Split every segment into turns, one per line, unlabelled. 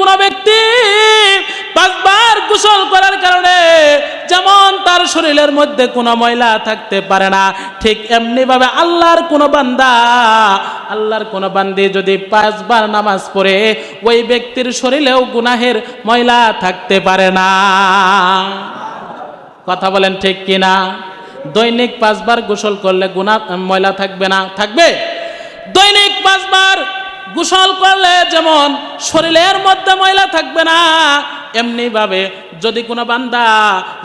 কোনো ব্যক্তি পাঁচবার গোসল করার কারণে যেমন তার শরীরের মধ্যে কোনো ময়লা থাকতে পারে না, ঠিক এমনি ভাবে আল্লাহর কোনো বান্দা, আল্লাহর কোনো বান্দি যদি পাঁচবার নামাজ পড়ে, ওই ব্যক্তির শরীরেও গুনাহের ময়লা থাকতে পারে না। কথা বলেন ঠিক কিনা? দৈনিক পাঁচবার গোসল করলে গুনা ময়লা থাকবে না? থাকবে? দৈনিক পাঁচবার গোসল করলে যেমন শরীরের মধ্যে ময়লা থাকবে না এমনি ভাবে যদি কোনো বান্দা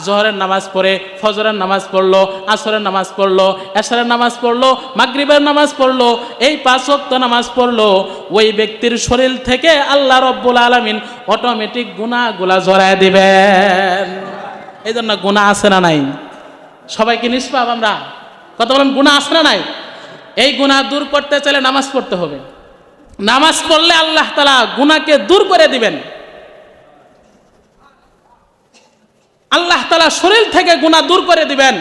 জহরের নামাজ পড়ে, ফজরের নামাজ পড়ল, আসরের নামাজ পড়ল, এশারের নামাজ পড়ল, মাগরিবের নামাজ পড়ল, এই পাঁচ ওয়াক্ত নামাজ পড়ল, ওই ব্যক্তির শরীর থেকে আল্লাহ রব্বুল আলমিন অটোমেটিক গুণাগুলা জড়ায় দিবেন। এই জন্য গুণা আছে না নাই? সবাই কি নিষ্পাপ আমরা? কত বলেন গুণা আছে না নাই? এই গুণা দূর করতে চাইলে নামাজ পড়তে হবে। নামাজ পড়লে আল্লাহ তালা গুণাকে দূর করে দিবেন। আল্লাহ তালা শরীর থেকে গুণা দূর করে দিবেন।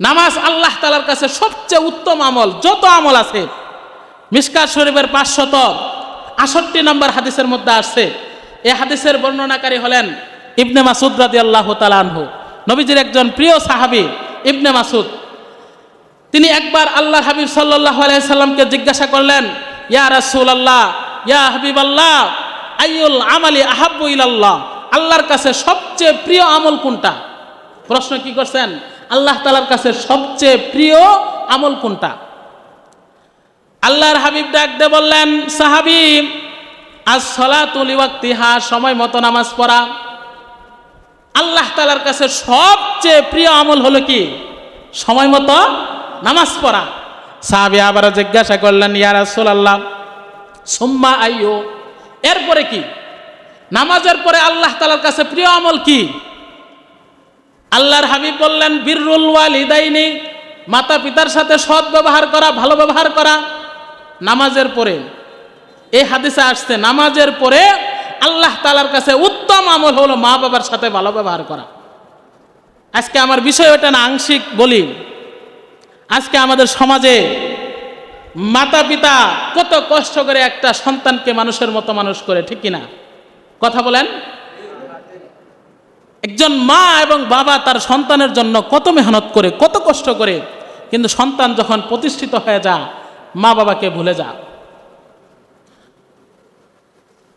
নামাজ আল্লাহ তালার কাছে সবচেয়ে উত্তম আমল, যত আমল আছে, মিসকাত শরীফের পাঁচশত আষট্টি নম্বর হাদিসের মধ্যে আসছে। এই হাদিসের বর্ণনাকারী হলেন ইবনে মাসুদ রাদি আল্লাহ তালানহু নবীজির একজন প্রিয় সাহাবি ইবনে মাসুদ। তিনি একবার আল্লাহ হাবিব সাল্লাহ আলাইসাল্লামকে জিজ্ঞাসা করলেন, ইয়া রাসুল আল্লাহ ইয়া হাবিব আল্লাহ আইউল আমালি আহাব্বু ইলাল্লাহ? আল্লাহর কাছে সবচেয়ে প্রিয় আমল কোনটা? প্রশ্ন কি করছেন? আল্লাহ তালার কাছে সবচেয়ে প্রিয় আমল কোনটা? আল্লাহর হাবিব ডাক দে বললেন, সাহাবি, আজ সলা তুলিওয়াক্তিহা সময় মতো নামাজ পড়া। আল্লাহ তালার কাছে সবচেয়ে প্রিয় আমল হলো কি? সময় মতো নামাজ পড়া। সাহাবি আবার জিজ্ঞাসা করলেন, ইয়া রাসূলুল্লাহ, সুম্মা আইয়ো? এরপরে কি? নামাজের পরে আল্লাহ তালার কাছে প্রিয় আমল কি? আল্লাহর হাবিব বললেন, বীররুল ওয়ালিদাইনি মাতা পিতার সাথে সৎ ব্যবহার করা, ভালো ব্যবহার করা। নামাজের পরে, এই হাদিসে আসছে, নামাজের পরে আল্লাহ তালার কাছে উত্তম আমল হলো মা বাবার সাথে ভালো ব্যবহার করা। আজকে আমার বিষয় ওটা না, আংশিক বলি। আজকে আমাদের সমাজে মাতা পিতা কত কষ্ট করে একটা সন্তানকে মানুষের মতো মানুষ করে, ঠিক কিনা? কথা বলেন। একজন মা এবং বাবা তার সন্তানের জন্য কত মেহনত করে, কত কষ্ট করে, কিন্তু সন্তান যখন প্রতিষ্ঠিত হয়ে যা মা বাবাকে ভুলে যা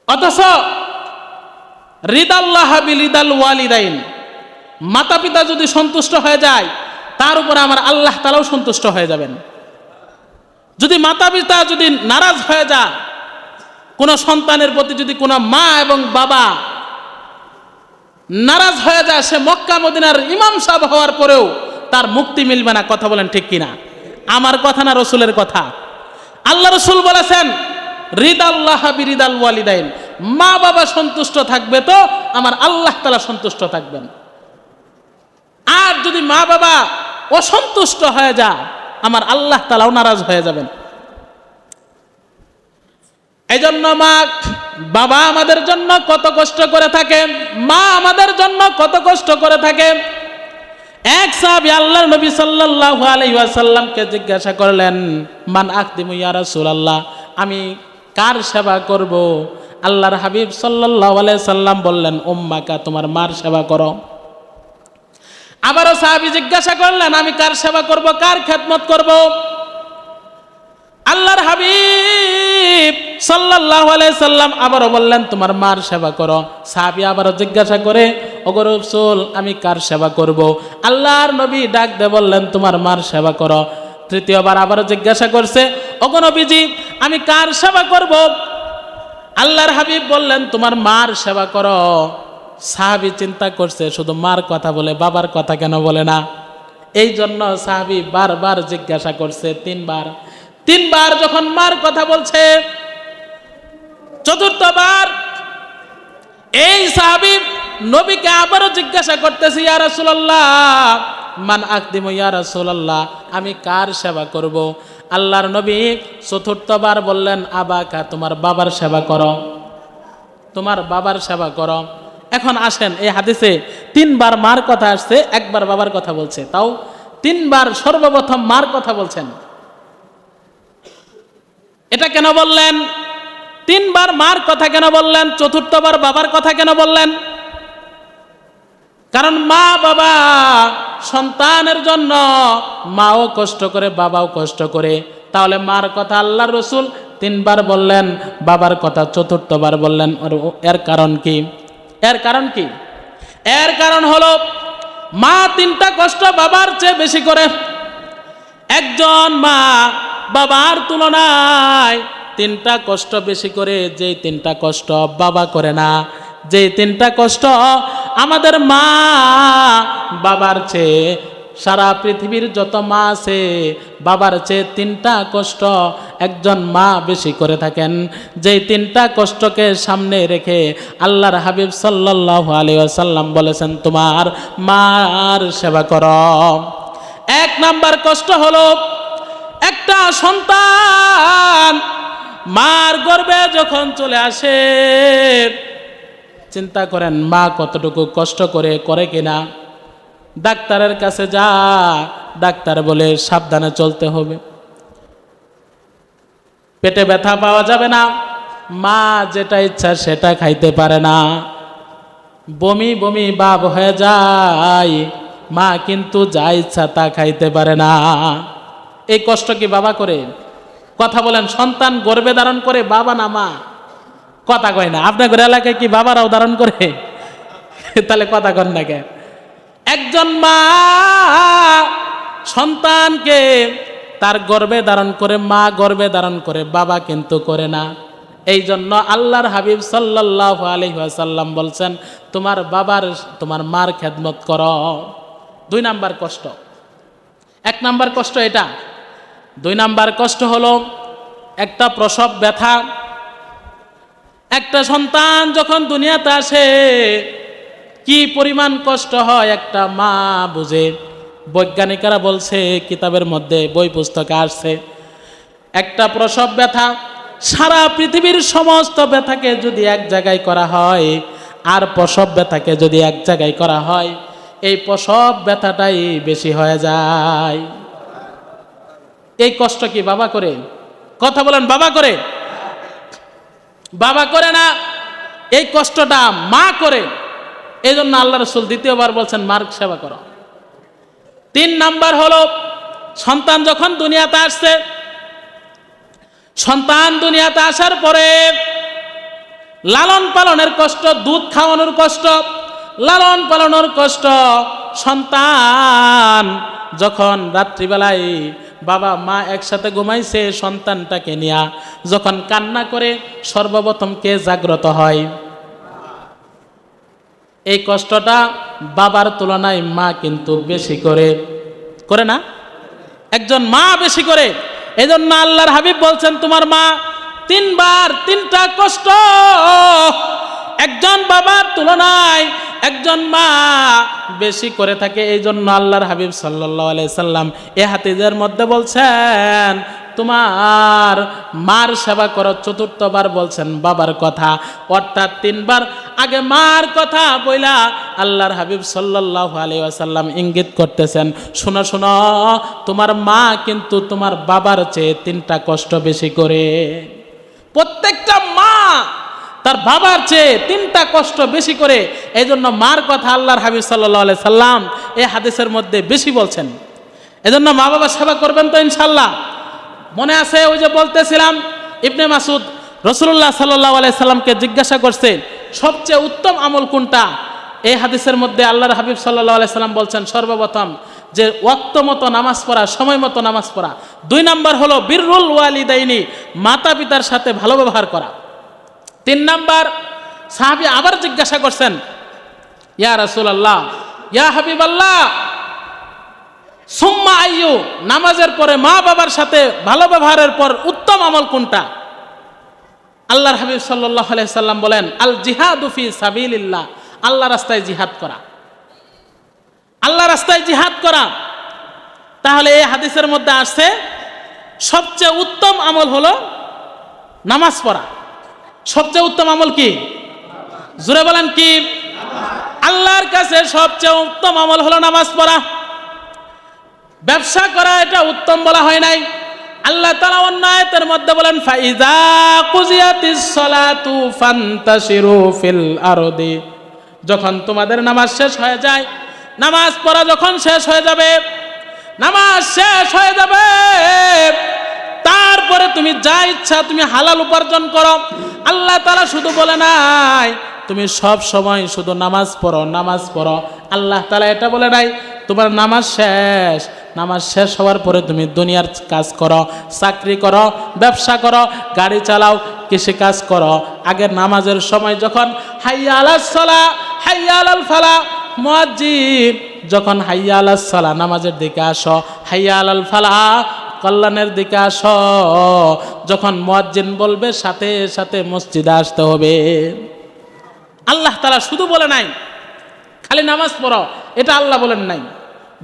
অথচ রিদাল্লাহ বিলিদাল ওয়ালিদাইন মাতা পিতা যদি সন্তুষ্ট হয়ে যায় তার উপরে আমার আল্লাহ তালাও সন্তুষ্ট হয়ে যাবেন। যদি মাতা পিতা যদি নারাজ হয়ে যা কোনো সন্তানের প্রতি যদি কোনো মা এবং বাবা নারাজ হয়ে যায়, সে মক্কা মদিনার ইমাম সাহেব হওয়ার পরেও তার মুক্তি মিলবে না, কথা বলেন ঠিক কিনা? আমার কথা না রসুলের কথা? আল্লাহ রসুল বলেছেন, রিদাল্লাহ বিরিদাল ওয়ালিদাইন। মা বাবা সন্তুষ্ট থাকবে তো আমার আল্লাহ তালা সন্তুষ্ট থাকবেন। আর যদি মা বাবা অসন্তুষ্ট হয়ে যা, আমার আল্লাহ তালাও নারাজ হয়ে যাবেন। এই জন্য মা, বাবা আমাদের জন্য কত কষ্ট করে থাকে মা আমাদের জন্য কত কষ্ট করে থাকে এক সাহাবি আল্লাহ নবী সাল্লাল্লাহু আলাইহি ওয়াসাল্লামকে জিজ্ঞাসা করলেন, মান আখদিমু ইয়া রাসূলুল্লাহ? আমি, কার সেবা করব? আল্লাহর হাবিব সাল্লাল্লাহু আলাইহি সাল্লাম বললেন, উম্মাকা, তোমার মার সেবা করো। আবারও সাহাবি জিজ্ঞাসা করলেন, আমি কার সেবা করব? কার খেদমত করব? আল্লাহর হাবিব আলাইহি সাল্লাম আবারও বললেন, তোমার মার সেবা করো। সাহাবী আবারও জিজ্ঞাসা করে, ওগো রাসূল, আমি কার সেবা করব? আল্লাহর নবী ডাক দে বললেন, তোমার মার সেবা করো। তৃতীয়বার আবারও জিজ্ঞাসা করছে, ওগো নবীজি, আমি কার সেবা করব? আল্লাহর হাবিব বললেন, তোমার মার সেবা করো। সাহাবি চিন্তা করছে, শুধু মার কথা বলে, বাবার কথা কেন বলে না? এই জন্য সাহাবি বারবার জিজ্ঞাসা করছে, তিনবার। তিনবার যখন মার কথা বলছে, চতুর্থবার, এই সাহাবি নবীকে আবারও জিজ্ঞাসা করতেছি, ইয়া রাসূলুল্লাহ, মান আকদিমু ইয়া রাসূলুল্লাহ, আমি কার সেবা করব? আল্লাহর নবী চতুর্থবার বললেন, আবাকা, তোমার বাবার সেবা করো। তোমার বাবার সেবা করো। এখন আসেন, এই হাদিসে তিনবার মার কথা আসছে, একবার বাবার কথা বলছে। তাও তিনবার সর্বপ্রথম মার কথা বলছেন। এটা কেন বললেন? তিনবার মার কথা কেন বললেন? চতুর্থবার বাবার কথা কেন বললেন? কারণ মা, বাবা সন্তানের জন্য মাও কষ্ট করে, বাবাও কষ্ট করে। তাহলে মার কথা আল্লাহ রসুল তিনবার বললেন, বাবার কথা চতুর্থবার বললেন। এর কারণ কি? এর কারণ কি? এর কারণ হলো, মা তিনটা কষ্ট বাবার চেয়ে বেশি করে। একজন মা বাবার তুলনায় তিনটা কষ্ট বেশি করে যে তিনটা কষ্ট বাবা করে না। যে তিনটা কষ্ট আমাদের মা বাবার চেয়ে সারা পৃথিবীর যত মা আছে, বাবার চেয়ে তিনটা কষ্ট একজন মা বেশি করে থাকেন। যেই তিনটা কষ্টকে সামনে রেখে আল্লাহর হাবিব সাল্লাহ আলী আসাল্লাম বলেছেন, তোমার মার সেবা করো। এক নাম্বার কষ্ট হলো, একটা সন্তান মার গর্বে যখন চলে আসে, চিন্তা করেন মা কতটুকু কষ্ট করে করে কিনা। ডাক্তারের কাছে যা, ডাক্তার বলে সাবধানে চলতে হবে। পেটে ব্যথা পাওয়া যাবে না, মা যেটা ইচ্ছা সেটা খাইতে পারে না। বমি বমি বাপ হয়ে যায়, মা কিন্তু যা ইচ্ছা তা খাইতে পারে না। এই কষ্ট কি বাবা করে? কথা বলেন, সন্তান গর্বে ধারণ করে, বাবা না মা? কথা কয় না। আপনাদের এলাকায় কি বাবারাও ধারণ করে? তাহলে কথা কন না কে একজন মা সন্তানকে তার গর্বে ধারণ করে, মা গর্বে ধারণ করে, বাবা কিন্তু করে না। এই জন্য আল্লাহর হাবিব সাল্লাহ আলহাসাল্লাম বলছেন, তোমার বাবার, তোমার মার খেদমত কর। দুই নাম্বার কষ্ট। এক নাম্বার কষ্ট এটা। দুই নাম্বার কষ্ট হলো একটা প্রসব ব্যথা। একটা সন্তান যখন দুনিয়াতে আসে কি পরিমাণ কষ্ট হয় একটা মা বুঝে। বৈজ্ঞানিকরা বলছে, কিতাবের মধ্যে বই পুস্তকে আসছে। একটা প্রসব ব্যথা, সারা পৃথিবীর সমস্ত ব্যথাকে যদি এক জায়গায় করা হয়, আর প্রসব ব্যথাকে যদি এক জায়গায় করা হয়, এই প্রসব ব্যথাটাই বেশি হয়ে যায়। এই কষ্ট কি বাবা করে? কথা বলেন, বাবা করে? বাবা করে না, এই কষ্টটা মা করে। এই জন্য আল্লাহ রসুল দ্বিতীয়বার বলছেন, মার্গ সেবা করো। তিন নাম্বার হলো, সন্তান যখন দুনিয়াতে আসছে, সন্তান দুনিয়াতে আসার পরে লালন পালনের কষ্ট, দুধ খাওয়ানোর কষ্ট লালন পালনের কষ্ট, সন্তান যখন রাত্রিবেলায় বাবা, মা একসাথে ঘুমাইছে, সন্তানটাকে নিয়া যখন কান্না করে সর্বপ্রথম কে জাগ্রত হয়? এই কষ্টটা বাবার তুলনায় মা কিন্তু বেশি করে করে না? একজন মা বেশি করে। এই জন্য আল্লাহর হাবিব বলছেন, তোমার মা তিনবার তিনটা কষ্ট, একজন বাবার তুলনায় একজন মা বেশি করে থাকে। এই জন্য আল্লাহর হাবিব সাল্লাহ সাল্লাম এ হাতিদের মধ্যে বলছেন, তোমার মার সেবা করো, চতুর্থবার বলছেন বাবার কথা। অর্থাৎ তিনবার আগে মার কথা বইলা আল্লাহর হাবিব সাল্লাহ আসাল্লাম ইঙ্গিত করতেছেন, শোনো শোনো, তোমার মা কিন্তু তোমার বাবার চেয়ে তিনটা কষ্ট বেশি করে। প্রত্যেকটা মা তার বাবার চেয়ে তিনটা কষ্ট বেশি করে। এই জন্য মার কথা আল্লাহর হাবিব সাল্লাহ সাল্লাম এই হাদিসের মধ্যে বেশি বলছেন। এজন্য মা বাবার সেবা করবেন তো ইনশাল্লাহ মনে আছে ওই যে বলতেছিলাম, ইবনে মাসুদ রসুল্লাহ সাল্লাহ আলাইসাল্লামকে জিজ্ঞাসা করছে সবচেয়ে উত্তম আমল কোনটা? এই হাদিসের মধ্যে আল্লাহর হাবিব সাল্লাহ আলাইসাল্লাম বলছেন, সর্বপ্রথম যে ওয়াক্ত মতো নামাজ পড়া, সময় মতো নামাজ পড়া। দুই নাম্বার হলো বীররুল ওয়ালিদাইনি মাতা পিতার সাথে ভালো ব্যবহার করা। তিন নাম্বার, সাহাবি আবার জিজ্ঞাসা করছেন, ইয়া রসুল আল্লাহ ইয়া হাবিব আল্লাহ সুম্মা আইয়ু, নামাজের পরে মা বাবার সাথে ভালো ব্যবহারের পর উত্তম আমল কোনটা? আল্লাহর হাবিব সাল্লাহ সাল্লাম বলেন, আল জিহাদুফি সাবিল্লাহ আল্লাহ রাস্তায় জিহাদ করা। আল্লাহ রাস্তায় জিহাদ করা। তাহলে এই হাদিসের মধ্যে আসছে, সবচেয়ে উত্তম আমল হলো নামাজ পড়া। সবচেয়ে উত্তম আমল কি? জুড়ে বলেন কি? আল্লাহর কাছে সবচেয়ে উত্তম আমল হলো নামাজ পড়া। ব্যবসা করা এটা উত্তম বলা হয় নাই। আল্লাহ তালা অন্য আয়াতের মধ্যে বলেন, ফাইজা কুজিয়াতিস সালাতু ফান্তাশিরু ফিল আরদি। যখন তোমাদের নামাজ শেষ হয়ে যায়, নামাজ পড়া যখন শেষ হয়ে যাবে, নামাজ শেষ হয়ে যাবে, তারপরে তুমি যা ইচ্ছা তুমি হালাল উপার্জন করো। আল্লাহ তারা শুধু বলে নাই, তুমি সব সময় শুধু নামাজ পড়ো নামাজ পড়ো। আল্লাহ তালা এটা বলে নাই, তোমার নামাজ শেষ নামাজ শেষ হওয়ার পরে তুমি দুনিয়ার কাজ করো, চাকরি করো, ব্যবসা করো, গাড়ি চালাও, কৃষি কাজ করো। আগের নামাজের সময় যখন হাইয়া আলাসলা হাইয়া আলাল ফালা, মুয়াজ্জিন, যখন হাইয়া আলাস সালা নামাজের দিকে আসো, হাইয়া আলাল ফালা কল্যাণের দিকে আসো, যখন মুয়াজ্জিন বলবে সাথে সাথে মসজিদে আসতে হবে। আল্লাহ তালা শুধু বলে নাই, খালি নামাজ পড়ো, এটা আল্লাহ বলেন নাই।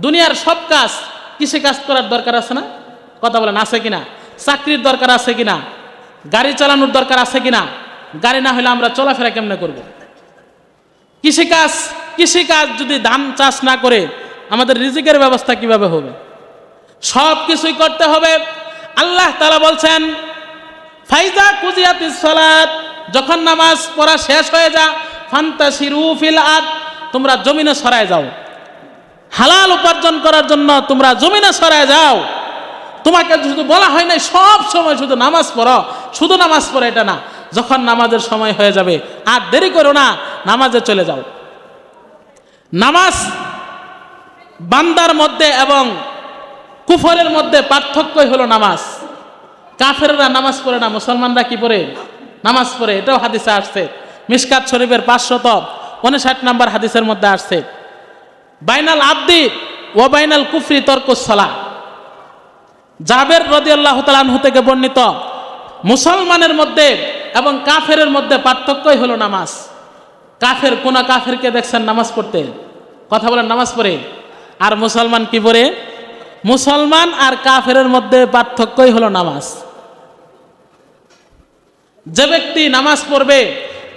দুনিয়ার সব কাজ কিসে কাজ করার দরকার আছে না? কথা বলেন, আছে কিনা চাকরির দরকার আছে কিনা গাড়ি চালানোর দরকার আছে কিনা গাড়ি না হলে আমরা চলাফেরা কেমনে করব? কৃষিকাজ কৃষিকাজ যদি ধান চাষ না করে, আমাদের রিজিকের ব্যবস্থা কীভাবে হবে? সব কিছুই করতে হবে। আল্লাহ তালা বলছেন, ফাইজা কুজিয়াতি সালাত, যখন নামাজ পড়া শেষ হয়ে যা ফান্তা ফিল আদ তোমরা জমিনে সরায় যাও। হালাল উপার্জন করার জন্য তোমরা জমিনে সরায় যাও। তোমাকে শুধু বলা হয় নাই, সব সময় শুধু নামাজ পড়ো। শুধু নামাজ পড়ো এটা না, যখন নামাজের সময় হয়ে যাবে, আর দেরি করো না, নামাজে চলে যাও। নামাজ বান্দার মধ্যে এবং কুফরের মধ্যে পার্থক্যই হলো নামাজ। কাফেররা নামাজ পড়ে না, মুসলমানরা কি পড়ে? নামাজ পড়ে, এটাও হাদিসে আসছে। মিসকাত শরীফের পাঁচশত উনষাট নম্বর হাদিসের মধ্যে আসছে। বাইনাল আব্দি ও বাইনাল কুফরি তর্কসলা জাবের আল্লাহ তালানহু থেকে বর্ণিত, মুসলমানের মধ্যে এবং কাফেরের মধ্যে পার্থক্যই হলো নামাজ। কাফের কোন কাফেরকে দেখছেন নামাজ পড়তে, কথা বলেন নামাজ পড়ে। আর মুসলমান কি পড়ে? মুসলমান আর কাফেরের মধ্যে পার্থক্যই হলো নামাজ। যে ব্যক্তি নামাজ পড়বে,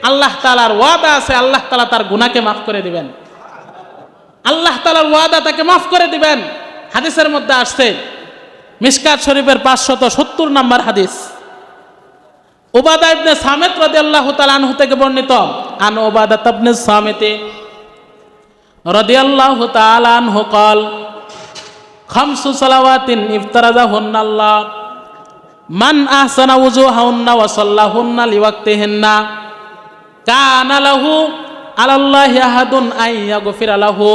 আল্লাহ তালার ওয়াদা আছে, আল্লাহ তালা তার গুণাকে মাফ করে দিবেন। আল্লাহ তালার ওয়াদা তাকে মাফ করে দিবেন। হাদিসের মধ্যে আসছে, মিসকাত শরীফের পাঁচশত সত্তর নম্বর হাদিস। ওবাদা ইবনে সামেত রাদি আল্লাহ তালানহু থেকে বর্ণিত, আন ওবাদা তাবনে সামেতে রাদি আল্লাহ তালানহু কল, খামসু সালাওয়াতিন ইফতারাজাহুন্না আল্লাহ, মান আহসানা উজুহাউন্না ওয়া সাল্লাহুন্না লিওয়াক্তিহিন্না, কানা লাহু আলাল্লাহি আহাদুন আই ইয়াগফিরা লাহু।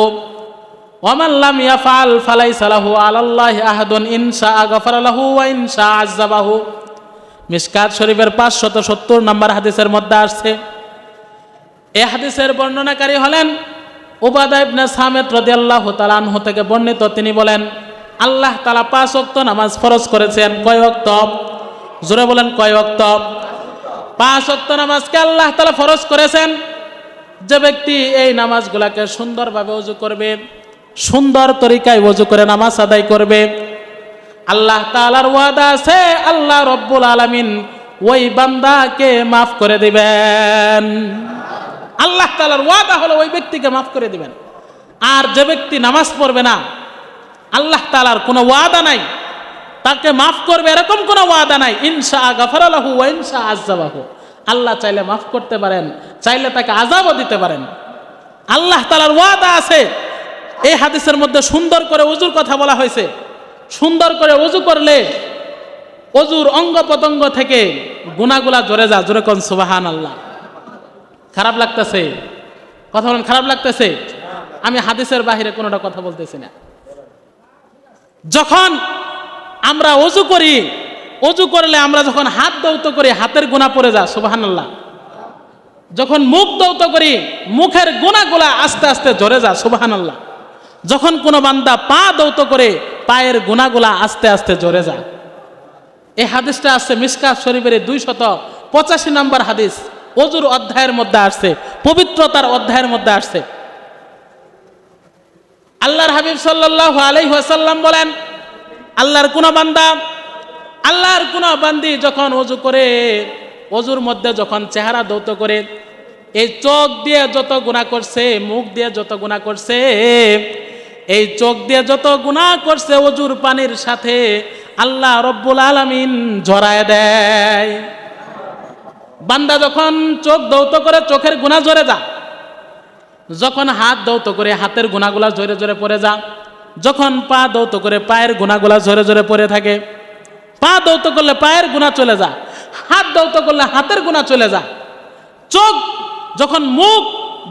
ওয়ামান লাম ইয়াফআল ফালাইসা লাহু আলাল্লাহি আহাদুন, ইন শাআ গফারা লাহু ওয়া ইন শাআ আযাবাহু মিশকাত শরীফের 570 নম্বর হাদিসের মধ্যে আসছে। এই হাদিসের বর্ণনাকারী হলেন উবাদা ইবনে সামেত রাদিয়াল্লাহু তাআলা আনহু থেকে বর্ণিত। তিনি বলেন, আল্লাহ তাআলা পাঁচ ওয়াক্ত নামাজ ফরজ করেছেন। কয় ওয়াক্ত? জোরে বলেন, কয় ওয়াক্ত? পাঁচ ওয়াক্ত নামাজকে আল্লাহ তাআলা ফরজ করেছেন। যে ব্যক্তি এই নামাজগুলাকে সুন্দরভাবে ওযু করবে, সুন্দর তরিকায় ওযু করে নামাজ আদায় করবে, আল্লাহ তালার ওয়াদা আছে, আল্লাহ রব্বুল আলামিন ওই বান্দাকে মাফ করে দিবেন। আল্লাহ তালার ওয়াদা হলো ওই ব্যক্তিকে মাফ করে দিবেন। আর যে ব্যক্তি নামাজ পড়বে না, আল্লাহ তালার কোনো ওয়াদা নাই, তাকে মাফ করবে এরকম কোনো ওয়াদা নাই, ইনশা গাফারালাহু ওয়া ইনশা আযাবাহু। আল্লাহ চাইলে মাফ করতে পারেন, চাইলে তাকে আজাবও দিতে পারেন। আল্লাহ তাআলার ওয়াদা আছে। এই হাদিসের মধ্যে সুন্দর করে অজুর কথা বলা হয়েছে। সুন্দর করে অজু করলে অজুর অঙ্গ প্রত্যঙ্গ থেকে গুণাগুলা জোরে যা জোরে কোন সুবাহান আল্লাহ খারাপ লাগতেছে? কথা বলেন, খারাপ লাগতেছে? আমি হাদিসের বাহিরে কোনোটা কথা বলতেছি না। যখন আমরা অজু করি অজু করলে আমরা যখন হাত দৌত করি, হাতের গুণা পড়ে যা সুবাহান আল্লাহ যখন মুখ দৌত করি, মুখের গুণাগুলা আস্তে আস্তে ঝরে যা সুবাহান আল্লাহ যখন কোনো বান্দা পা দৌত করে, পায়ের গুণাগুলা আস্তে আস্তে ঝরে যা এই হাদিসটা আসছে মিসকা শরীফের দুই শত পঁচাশি নম্বর হাদিস। অজুর অধ্যায়ের মধ্যে আসছে, পবিত্রতার অধ্যায়ের মধ্যে আসছে। আল্লাহর হাবিব সাল্লাহ আলাইহি ওয়াসাল্লাম বলেন, আল্লাহর কোন বান্দা আল্লাহর কোন বান্দি যখন অজু করে, অজুর মধ্যে যখন চেহারা দৌত করে, এই চোখ দিয়ে যত গুণা করছে, মুখ দিয়ে যত গুণা করছে, এই চোখ দিয়ে যত গুণা করছে অজুর পানির সাথে আল্লাহ রব্বুল আলামিন জড়ায় দেয়। বান্দা যখন চোখ দৌত করে, চোখের গুণা জোরে যা। যখন হাত দৌত করে, হাতের গুণাগুলা জোরে জোরে পড়ে যা। যখন পা দৌত করে, পায়ের গুণাগুলা জোরে জোরে পড়ে থাকে। পা দৌত করলে পায়ের গুণা চলে যা হাত দৌত করলে হাতের গুণা চলে যা চোখ যখন মুখ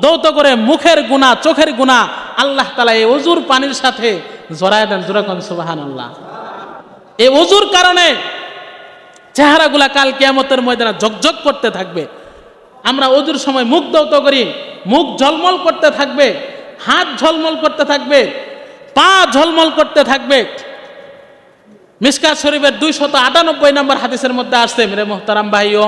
দৌত করে, মুখের গুণা, চোখের গুণা, আল্লাহ তালা এই অজুর পানির সাথে জড়ায় দেন দুরকম সুবাহান আল্লাহ এই অজুর কারণে চেহারাগুলা কাল কেয়ামতের ময়দানে ঝকঝক করতে থাকবে। আমরা অজুর সময় মুখ দৌত করি, মুখ ঝলমল করতে থাকবে, হাত ঝলমল করতে থাকবে, পা ঝলমল করতে থাকবে। মিসকাত শরীফের দুইশত আটানব্বই নম্বর হাদিসের মধ্যে আসছে মেরে মোহতারাম ভাইও।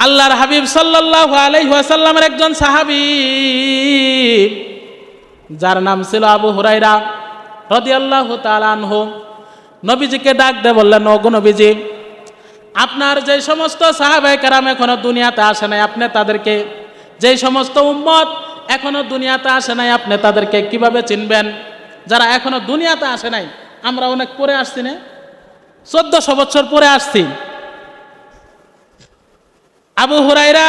আল্লাহর হাবিব সাল্লাল্লাহু আলাইহি ওয়াসাল্লামের একজন সাহাবি, যার নাম ছিল আবু হুরাইরা রাদিয়াল্লাহু তাআলা আনহু। নবীজিকে ডাক দে বললেন, ওগো নবীজি, আপনার যে সমস্ত সাহাবায়ে কারাম এখনও দুনিয়াতে আসে নাই, আপনি তাদেরকে যে সমস্ত উম্মত এখনও দুনিয়াতে আসে নাই, আপনি তাদেরকে কীভাবে চিনবেন? যারা এখনও দুনিয়াতে আসে নাই আমরা অনেক পরে আসছি না? চোদ্দশো বছর পরে আসছি। আবু হুরাইরা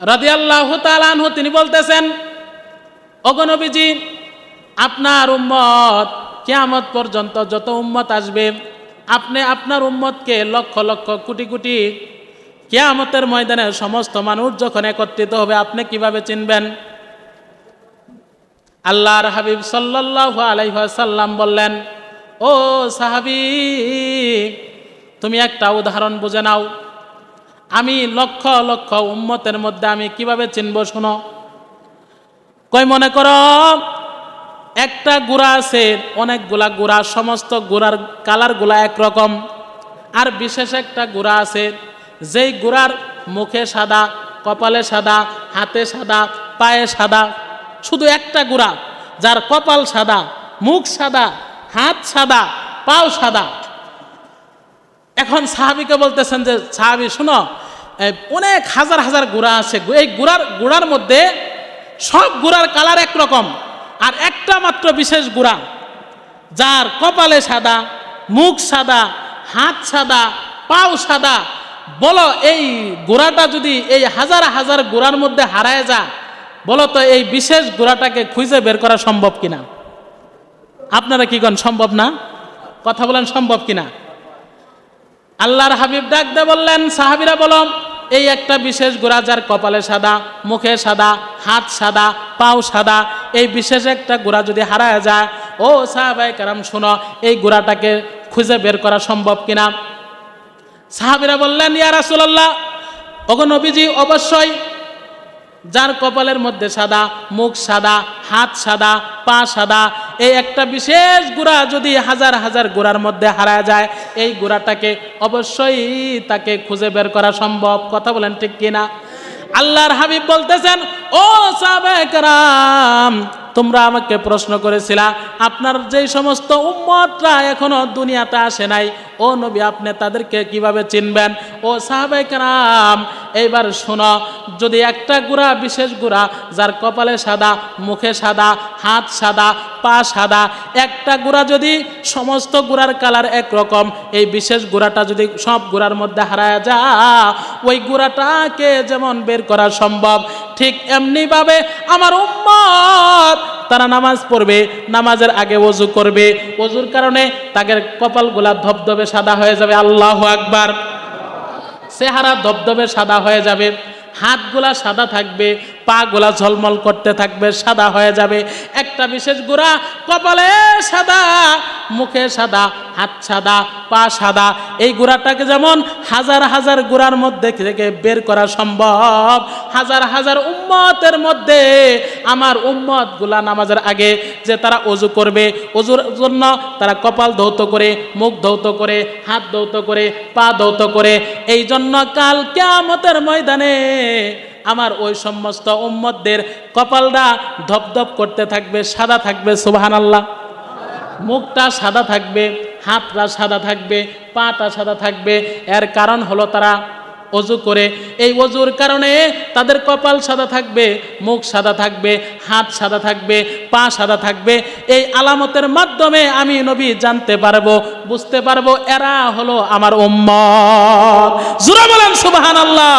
রাদিয়াল্লাহু তাআলা আনহু, তিনি বলতেছেন অগনবীজি আপনার উম্মত কেয়ামত পর্যন্ত যত উম্মত আসবে, আপনি আপনার উম্মতকে লক্ষ লক্ষ কোটি কোটি কেয়ামতের ময়দানে সমস্ত মানুষ যখন একত্রিত হবে, আপনি কীভাবে চিনবেন? আল্লাহর হাবিব সাল্লাল্লাহু আলাইহি সাল্লাম বললেন, ও সাহাবি, তুমি একটা উদাহরণ বুঝে নাও। আমি লক্ষ লক্ষ উম্মতের মধ্যে আমি কীভাবে চিনব শোনো। কই মনে করো, একটা গুড়া আছে, অনেকগুলা গুড়া, সমস্ত গুড়ার কালারগুলা একরকম। আর বিশেষ একটা গুড়া আছে, যেই গুড়ার মুখে সাদা, কপালে সাদা, হাতে সাদা, পায়ে সাদা শুধু একটা গুড়া, যার কপাল সাদা, মুখ সাদা, হাত সাদা, পাও সাদা। এখন সাহাবিকে বলতেছেন যে, সাহাবি, শুনো অনেক হাজার হাজার গুড়া আছে। এই গুড়ার গুড়ার মধ্যে সব গুড়ার কালার একরকম, আর একটা মাত্র বিশেষ গুড়া, যার কপালে সাদা, মুখ সাদা, হাত সাদা, পাও সাদা। বলো, এই গোড়াটা যদি এই হাজার হাজার গোড়ার মধ্যে হারায় যা বলো তো এই বিশেষ গুড়াটাকে খুঁজে বের করা সম্ভব কিনা? আপনারা কি কন, সম্ভব না? কথা বলেন, সম্ভব কিনা? আল্লাহর হাবিব ডাক দে বললেন, সাহাবিরা বলো, এই একটা বিশেষ গোড়া যার কপালে সাদা, মুখে সাদা, হাত সাদা, পাও সাদা, এই বিশেষ একটা গোড়া যদি হারায় যায়, ও সাহাবাই কারাম, শুনো, এই গোড়াটাকে খুঁজে বের করা সম্ভব কিনা? সাহাবিরা বললেন, ইয়া ওগো নবীজি, অবশ্যই যার কপালের মধ্যে সাদা, মুখ সাদা, হাত সাদা, পা সাদা, এই একটা বিশেষ গুড়া যদি হাজার হাজার গুড়ার মধ্যে হারা যায়, এই গুড়াটাকে অবশ্যই তাকে খুঁজে বের করা সম্ভব। কথা বলেন ঠিক কিনা? আল্লাহর হাবিব বলতেছেন, ও সাবেকরাম তোমরা আমাকে প্রশ্ন করেছিলা, আপনার যেই সমস্ত উম্মতরা এখনও দুনিয়াতে আসে নাই, ও নবী আপনি তাদেরকে কীভাবে চিনবেন? ও সাহাবাইকারাম এইবার শোনো, যদি একটা গুড়া বিশেষ গুড়া, যার কপালে সাদা, মুখে সাদা, হাত সাদা, পা সাদা, একটা গুড়া যদি সমস্ত গুড়ার কালার একরকম, এই বিশেষ গুড়াটা যদি সব গুড়ার মধ্যে হারায় যা ওই গুড়াটাকে যেমন বের করা সম্ভব ঠিক এমনিভাবে আমার উম্মত তারা নামাজ পড়বে, নামাজের আগে ওজু করবে। ওজুর কারণে তাদের কপালগুলা ধবধবে, সাদা হয়ে যাবে। আল্লাহ আকবার। চেহারা ধবধবে, সাদা হয়ে যাবে। হাতগুলা সাদা থাকবে। পা গুলা ঝলমল করতে থাকবে, সাদা হয়ে যাবে। একটা বিশেষ গুড়া, কপালে সাদা, মুখে সাদা, হাত সাদা, পা সাদা। এই গুড়াটাকে যেমন হাজার হাজার গুড়ার মধ্যে থেকে বের করা সম্ভব, হাজার হাজার উম্মতের মধ্যে আমার উম্মতগুলা নামাজের আগে যে তারা অজু করবে অজুর জন্য তারা কপাল ধৌত করে, মুখ ধৌত করে, হাত ধৌত করে, পা ধৌত করে। এই জন্য কাল কেয়ামতের ময়দানে আমার ওই সমস্ত উম্মতদের কপালটা ধপধপ করতে থাকবে, সাদা থাকবে সুবাহান আল্লাহ মুখটা সাদা থাকবে, হাতটা সাদা থাকবে, পাটা সাদা থাকবে। এর কারণ হলো তারা অজু করে। এই অজুর কারণে তাদের কপাল সাদা থাকবে, মুখ সাদা থাকবে, হাত সাদা থাকবে, পা সাদা থাকবে। এই আলামতের মাধ্যমে আমি নবী জানতে পারব, বুঝতে পারব, এরা হলো আমার উম্মত। জুরা বলেন সুবাহান আল্লাহ